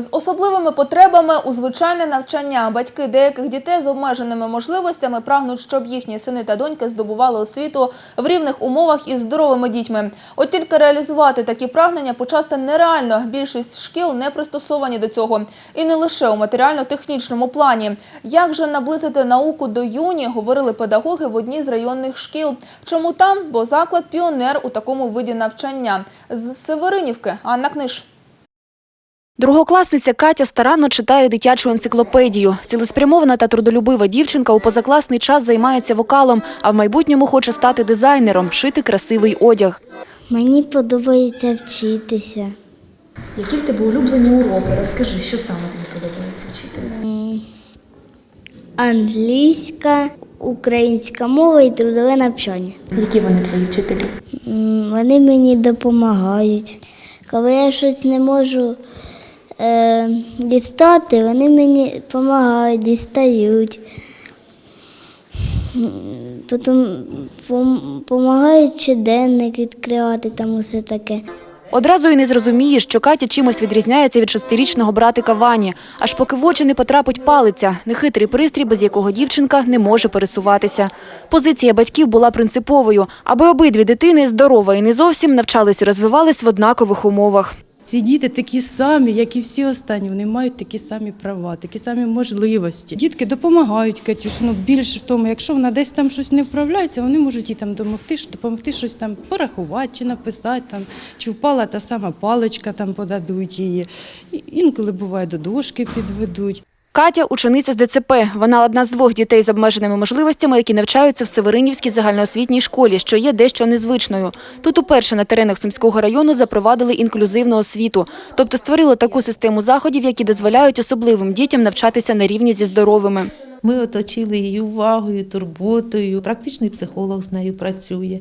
З особливими потребами у звичайне навчання батьки деяких дітей з обмеженими можливостями прагнуть, щоб їхні сини та доньки здобували освіту в рівних умовах із здоровими дітьми. От тільки реалізувати такі прагнення почасти нереально. Більшість шкіл не пристосовані до цього. І не лише у матеріально-технічному плані. Як же наблизити науку до юні, говорили педагоги в одній з районних шкіл. Чому там? Бо заклад піонер у такому виді навчання. З Северинівки Анна Книж. Другокласниця Катя старанно читає дитячу енциклопедію. Цілеспрямована та трудолюбива дівчинка у позакласний час займається вокалом, а в майбутньому хоче стати дизайнером, шити красивий одяг. Мені подобається вчитися. Які в тебе улюблені уроки? Розкажи, що саме тобі подобається вчити? Англійська, українська мова і трудове навчання. Які вони твої вчителі? М, Вони мені допомагають. Коли я щось не можу е, дістати, вони мені допомагають, дістають. Потім допомагають щоденник відкривати, там усе таке. Одразу й не зрозуміє, що Катя чимось відрізняється від шестирічного братика Вані. Аж поки в очі не потрапить палиця, нехитрий пристрій, без якого дівчинка не може пересуватися. Позиція батьків була принциповою, аби обидві дитини, здорова і не зовсім, навчались і розвивались в однакових умовах. Ці діти такі самі, як і всі останні. Вони мають такі самі права, такі самі можливості. Дітки допомагають Катюшну більше в тому, якщо вона десь там щось не вправляється, вони можуть їй там допомогти, допомогти щось там порахувати чи написати, там, чи впала та сама паличка, там подадуть її. Інколи буває до дошки підведуть. Катя – учениця з ДЦП. Вона одна з двох дітей з обмеженими можливостями, які навчаються в Северинівській загальноосвітній школі, що є дещо незвичною. Тут уперше на теренах Сумського району запровадили інклюзивну освіту, тобто створили таку систему заходів, які дозволяють особливим дітям навчатися на рівні зі здоровими. Ми оточили її увагою, турботою. Практичний психолог з нею працює.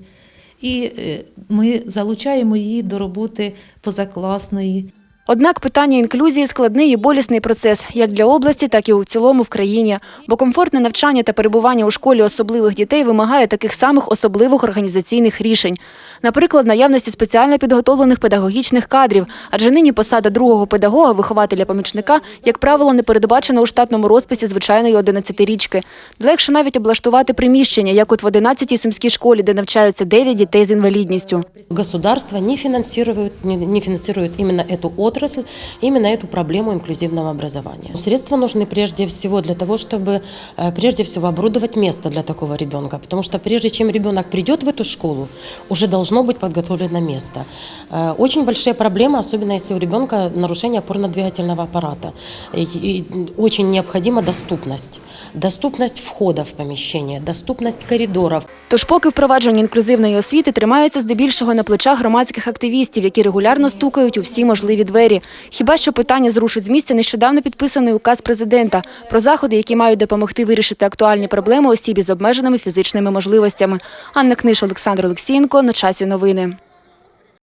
І е, ми залучаємо її до роботи позакласної. Однак питання інклюзії – складний і болісний процес як для області, так і у цілому в країні. Бо комфортне навчання та перебування у школі особливих дітей вимагає таких самих особливих організаційних рішень. Наприклад, наявності спеціально підготовлених педагогічних кадрів, адже нині посада другого педагога, вихователя-помічника, як правило, не передбачена у штатному розписі звичайної 11-річки. Легше навіть облаштувати приміщення, як от в 11-й сумській школі, де навчаються 9 дітей з інвалідністю. Государство не финансирует, не, не финансирует именно эту отрасль, именно эту проблему инклюзивного образования. Средства нужны прежде всего для того, чтобы э, прежде всего оборудовать место для такого ребенка, потому что прежде чем ребенок придет в эту школу, уже должно быть подготовлено место. Э, Очень большие проблемы, особенно если у ребенка нарушение опорно-двигательного аппарата. И- и очень необходима доступность. Доступность входа в помещение, доступность коридоров, Тож поки впровадження інклюзивної освіти тримається здебільшого на плечах громадських активістів, які регулярно стукають у всі можливі двері. Хіба що питання зрушить з місця нещодавно підписаний указ президента про заходи, які мають допомогти вирішити актуальні проблеми осіб із обмеженими фізичними можливостями. Анна Книш, Олександр Олексієнко. На часі новини.